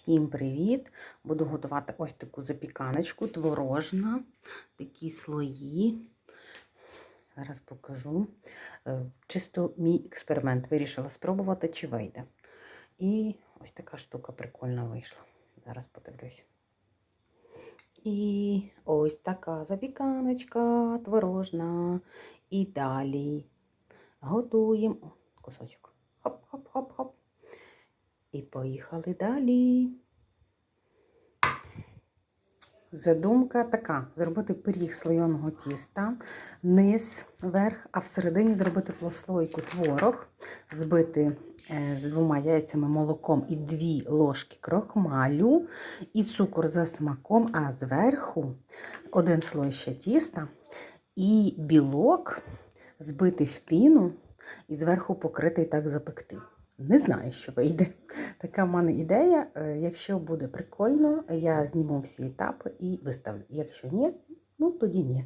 Всім привіт! Буду готувати ось таку запіканочку, творожна, такі слої. Зараз покажу. Е, Чисто мій експеримент. Вирішила спробувати, чи вийде. І ось така штука прикольна вийшла. Зараз подивлюсь. І ось така запіканочка творожна. І далі готуємо О, кусочок. І поїхали далі. Задумка така: зробити пиріг слоєного тіста, низ, верх, а всередині зробити плослойку творог, збити е, з двома яйцями молоком і дві ложки крохмалю, і цукор за смаком, а зверху один слой ще тіста і білок збити в піну і зверху покрити і так запекти. Не знаю, що вийде. Така в мене ідея. Е, Якщо буде прикольно, я зніму всі етапи і виставлю. Якщо ні, ну тоді ні.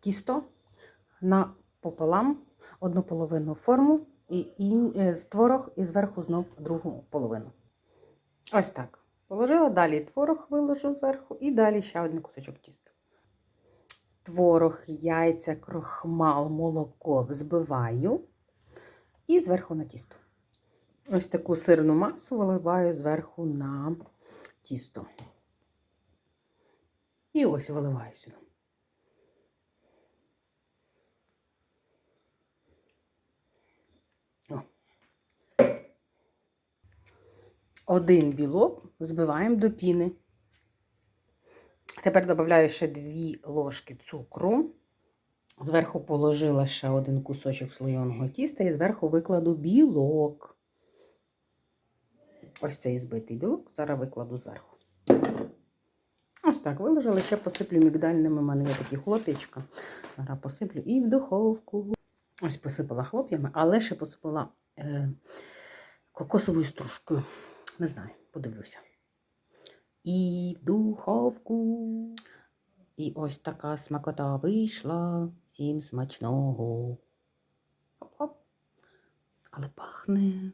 Тісто напополам, одну половину форму і, і е, з творог, і зверху знов другу половину. Ось так. Положила, далі творог виложу зверху і далі ще один кусочок тіста. Творог, яйця, крохмал, молоко взбиваю і зверху на тісто. Ось таку сирну масу виливаю зверху на тісто. І ось виливаю сюди. Один білок збиваємо до піни. Тепер додаю ще 2 ложки цукру. Зверху положила ще один кусочок слоєного тіста і зверху викладу білок. Ось цей збитий білок. Зараз викладу зверху. Ось так виложила, ще посиплю мігдальними. У мене є такі хлоп'ячка. Зараз посиплю і в духовку. Ось посипала хлоп'ями, але ще посипала е, кокосовою стружкою. Не знаю, подивлюся. І в духовку. І ось така смакота вийшла. Всім смачного. Хоп-хоп. Але пахне.